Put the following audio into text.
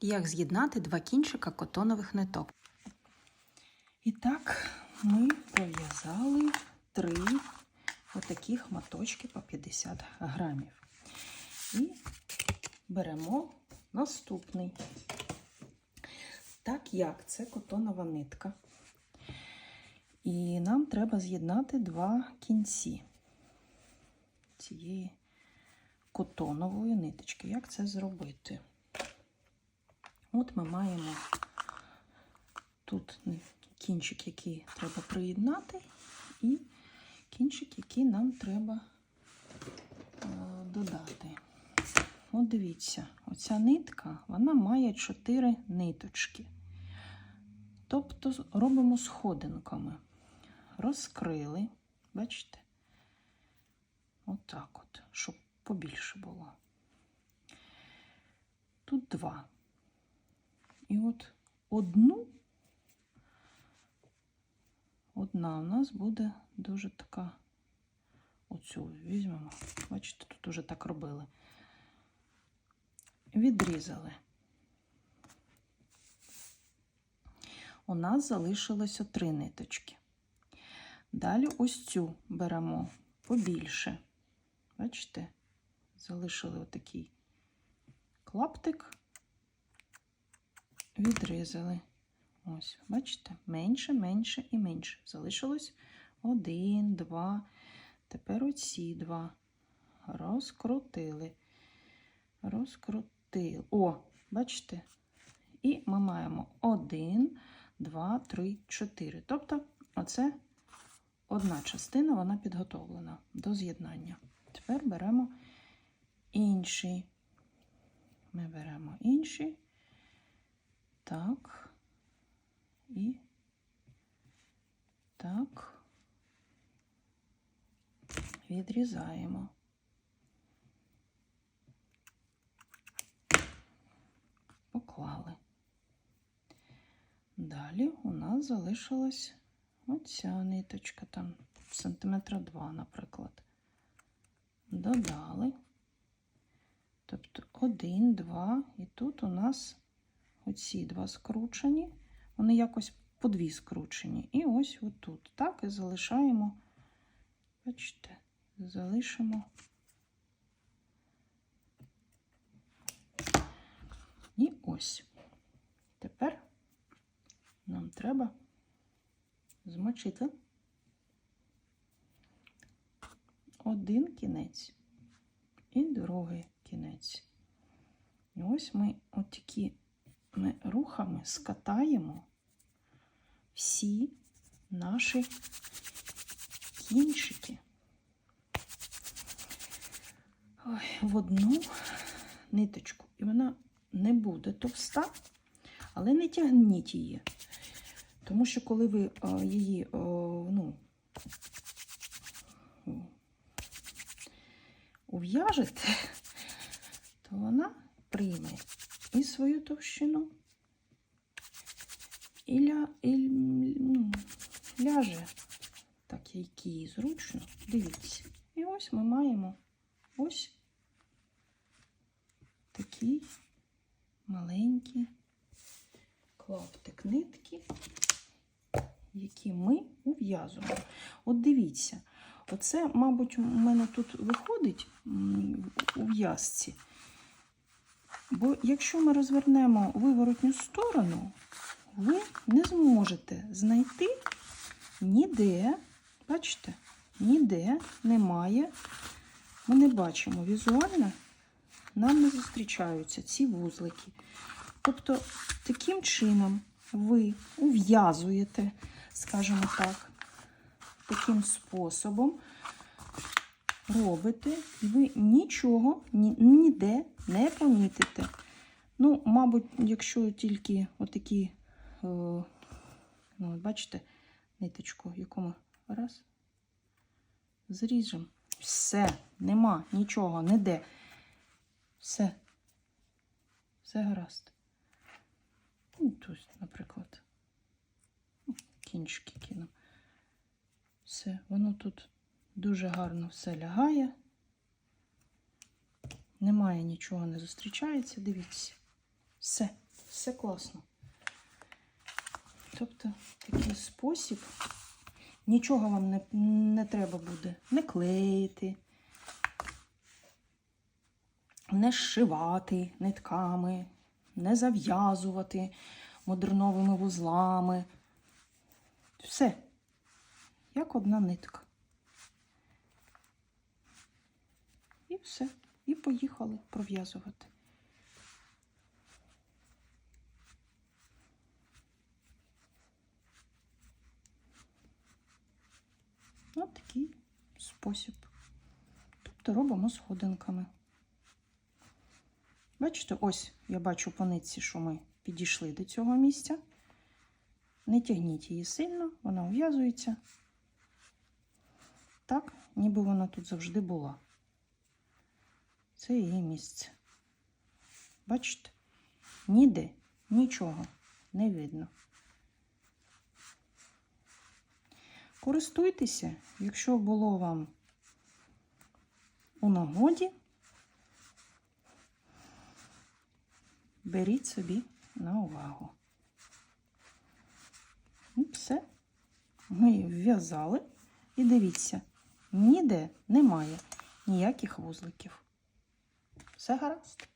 Як з'єднати два кінчика котонових ниток? І так ми пров'язали три отаких моточки по 50 грамів. І беремо наступний. Так як це котонова нитка. І нам треба з'єднати два кінці цієї котонової ниточки. Як це зробити? От ми маємо тут кінчик, який треба приєднати, і кінчик, який нам треба е, додати. От дивіться, оця нитка, вона має 4 ниточки. Тобто робимо сходинками. Розкрили, бачите? Отак от, щоб побільше було. Тут два. І от одну, одна у нас буде дуже така, оцю візьмемо. Бачите, тут уже так робили. Відрізали. У нас залишилося три ниточки. Далі ось цю беремо побільше. Бачите, залишили отакий клаптик відрізали. Ось, бачите, менше, менше і менше. Залишилось один, два. Тепер оці два. Розкрутили. Розкрутили. О, бачите? І ми маємо один, два, три, чотири. Тобто, оце одна частина, вона підготовлена до з'єднання. Тепер беремо інший. Ми беремо інший. Так. І так. Відрізаємо. Поклали. Далі у нас залишилась оця ниточка, там сантиметра два, наприклад. Додали. Тобто один, два, і тут у нас оці два скручені, вони якось по дві скручені. І ось отут. Так і залишаємо, бачите, залишимо. І ось. Тепер нам треба змочити один кінець і другий кінець. І ось ми отакі рухами скатаємо всі наші кінчики Ой, в одну ниточку. І вона не буде товста, але не тягніть її. Тому що коли ви о, її о, ну, ув'яжете, то вона прийме і свою товщину, і, ля, і ну, ляже так, як їй зручно. Дивіться. І ось ми маємо ось такий маленький клаптик нитки, які ми ув'язуємо. От дивіться, оце, мабуть, у мене тут виходить у в'язці. Бо якщо ми розвернемо виворотню сторону, ви не зможете знайти ніде, бачите, ніде немає, ми не бачимо візуально, нам не зустрічаються ці вузлики. Тобто, таким чином ви ув'язуєте, скажімо так, таким способом робите, і ви нічого ніде не помітите. Ну, мабуть, якщо тільки отакі, о, ну, бачите, ниточку, яку ми раз, зріжемо. Все, нема нічого, ніде. Все. Все гаразд. Ну, тут, наприклад, кінчики кину. Все, воно тут дуже гарно все лягає. Немає нічого, не зустрічається, дивіться. Все. все класно. Тобто такий спосіб. Нічого вам не, не треба буде не клеїти, не зшивати нитками, не зав'язувати модерновими вузлами. Все, як одна нитка. І все. І поїхали пров'язувати. Ось такий спосіб. Тобто робимо сходинками. Бачите, ось я бачу по нитці, що ми підійшли до цього місця. Не тягніть її сильно, вона ув'язується. Так, ніби вона тут завжди була. Це її місце. Бачите? Ніде нічого не видно. Користуйтеся, якщо було вам у нагоді, беріть собі на увагу. І все. Ми її в'язали. І дивіться, ніде немає ніяких вузликів. Все гаразд.